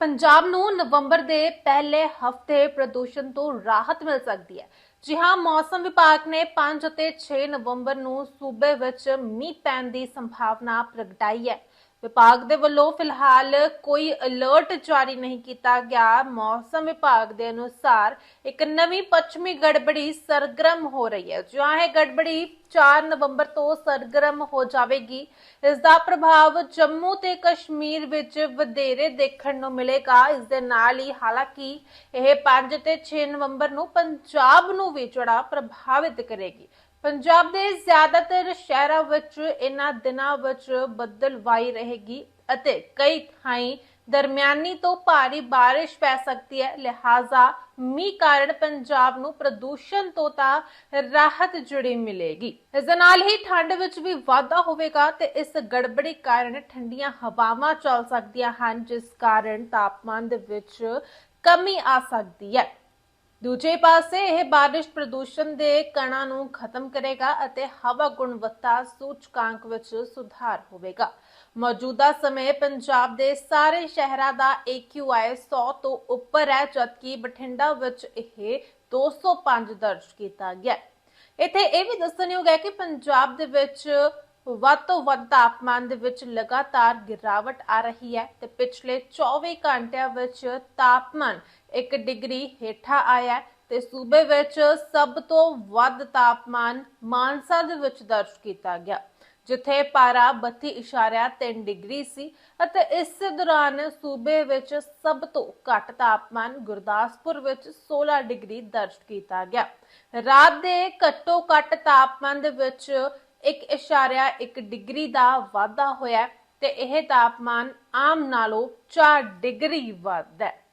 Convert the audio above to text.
ਪੰਜਾਬ ਨੂੰ ਨਵੰਬਰ ਦੇ ਪਹਿਲੇ ਹਫ਼ਤੇ ਪ੍ਰਦੂਸ਼ਣ ਤੋਂ ਰਾਹਤ ਮਿਲ ਸਕਦੀ ਹੈ। ਜੀ ਹਾਂ, ਮੌਸਮ ਵਿਭਾਗ ਨੇ 5 ਅਤੇ 6 ਨਵੰਬਰ ਨੂੰ ਸੂਬੇ ਵਿੱਚ ਮੀਂਹ ਪੈਣ ਦੀ ਸੰਭਾਵਨਾ ਪ੍ਰਗਟਾਈ ਹੈ। ਵਿਭਾਗ ਦੇ ਵੱਲੋਂ ਫਿਲਹਾਲ ਕੋਈ ਅਲਰਟ ਜਾਰੀ ਨਹੀਂ ਕੀਤਾ ਗਿਆ। ਮੌਸਮ ਵਿਭਾਗ ਦੇ ਅਨੁਸਾਰ ਇੱਕ ਨਵੀਂ ਪੱਛਮੀ ਗੜਬੜੀ ਸਰਗਰਮ ਹੋ ਰਹੀ ਹੈ। ਜੋ ਇਹ ਗੜਬੜੀ 4 ਨਵੰਬਰ ਤੋਂ ਸਰਗਰਮ ਹੋ ਜਾਵੇਗੀ, ਇਸ ਦਾ ਪ੍ਰਭਾਵ ਜੰਮੂ ਤੇ ਕਸ਼ਮੀਰ ਵਿੱਚ ਵਧੇਰੇ ਦੇਖਣ ਨੂੰ ਮਿਲੇਗਾ। ਇਸ ਦੇ ਨਾਲ ਹੀ ਹਾਲਾਂਕਿ ਇਹ 5 ਤੇ 6 ਨਵੰਬਰ ਨੂੰ ਪੰਜਾਬ ਨੂੰ ਵੀ ਜਿਹੜਾ ਪ੍ਰਭਾਵਿਤ ਕਰੇਗੀ। ਪੰਜਾਬ ਦੇ ਜ਼ਿਆਦਾਤਰ ਸ਼ਹਿਰਾਂ ਵਿੱਚ ਇਹਨਾਂ ਦਿਨਾਂ ਵਿੱਚ ਬੱਦਲਵਾਈ ਰਹੇਗੀ ਅਤੇ ਕਈ ਥਾਈਂ ਦਰਮਿਆਨੀ ਤੋਂ ਭਾਰੀ ਬਾਰਿਸ਼ ਪੈ ਸਕਦੀ ਹੈ। ਲਿਹਾਜ਼ਾ ਮੀਂਹ ਕਾਰਨ ਪੰਜਾਬ ਨੂੰ ਪ੍ਰਦੂਸ਼ਣ ਤੋਂ ਤਾਂ ਰਾਹਤ ਜੁੜੀ ਮਿਲੇਗੀ। ਇਸ ਦੇ ਨਾਲ ਹੀ ਠੰਡ ਵਿੱਚ ਵੀ ਵਾਧਾ ਹੋਵੇਗਾ ਤੇ ਇਸ ਗੜਬੜੀ ਕਾਰਨ ਠੰਡੀਆਂ ਹਵਾਵਾਂ ਚੱਲ ਸਕਦੀਆਂ ਹਨ, ਜਿਸ ਕਾਰਨ ਤਾਪਮਾਨ ਦੇ ਵਿੱਚ ਕਮੀ ਆ ਸਕਦੀ ਹੈ। ਦੂਜੇ ਪਾਸੇ ਇਹ ਬਾਰਿਸ਼ ਪ੍ਰਦੂਸ਼ਣ ਦੇ ਕਣਾਂ ਨੂੰ ਖਤਮ ਕਰੇਗਾ ਅਤੇ ਹਵਾ ਗੁਣਵੱਤਾ ਸੂਚਕਾਂਕ ਵਿੱਚ ਸੁਧਾਰ ਹੋਵੇਗਾ। ਮੌਜੂਦਾ ਸਮੇਂ ਪੰਜਾਬ ਦੇ ਸਾਰੇ ਸ਼ਹਿਰਾਂ ਦਾ AQI 100 ਤੋਂ ਉੱਪਰ ਹੈ, ਜਦਕਿ ਬਠਿੰਡਾ ਵਿੱਚ ਇਹ 205 ਦਰਜ ਕੀਤਾ ਗਿਆ ਇੱਥੇ ਇਹ ਵੀ ਦੱਸਣਯੋਗ ਹੈ ਕਿ ਪੰਜਾਬ ਦੇ ਵਿੱਚ ਵੱਧ ਤੋਂ ਵੱਧ ਤਾਪਮਾਨ ਦੇ ਵਿੱਚ ਲਗਾਤਾਰ ਗਿਰਾਵਟ ਆ ਰਹੀ ਹੈ ਤੇ ਪਿਛਲੇ 24 ਘੰਟਿਆਂ ਵਿੱਚ ਤਾਪਮਾਨ 1 ਡਿਗਰੀ ਹੇਠਾਂ ਆਇਆ ਤੇ ਸੂਬੇ ਵਿੱਚ ਸਭ ਤੋਂ ਵੱਧ ਤਾਪਮਾਨ ਮਾਨਸਾ ਦੇ ਵਿੱਚ ਦਰਜ ਕੀਤਾ ਗਿਆ, ਜਿੱਥੇ ਪਾਰਾ 32.3 ਡਿਗਰੀ ਸੀ ਅਤੇ ਇਸ ਦੌਰਾਨ ਸੂਬੇ ਵਿੱਚ ਸਭ ਤੋਂ ਘੱਟ ਤਾਪਮਾਨ ਗੁਰਦਾਸਪੁਰ ਵਿੱਚ 16 ਡਿਗਰੀ ਦਰਜ ਕੀਤਾ ਗਿਆ। ਰਾਤ ਦੇ ਘੱਟੋ ਘੱਟ ਤਾਪਮਾਨ ਦੇ ਵਿੱਚ 1.1 ਡਿਗਰੀ ਦਾ ਵਾਧਾ ਹੋਇਆ ਤੇ ਇਹ ਤਾਪਮਾਨ ਆਮ ਨਾਲੋਂ 4 ਡਿਗਰੀ ਵੱਧਦਾ ਹੈ।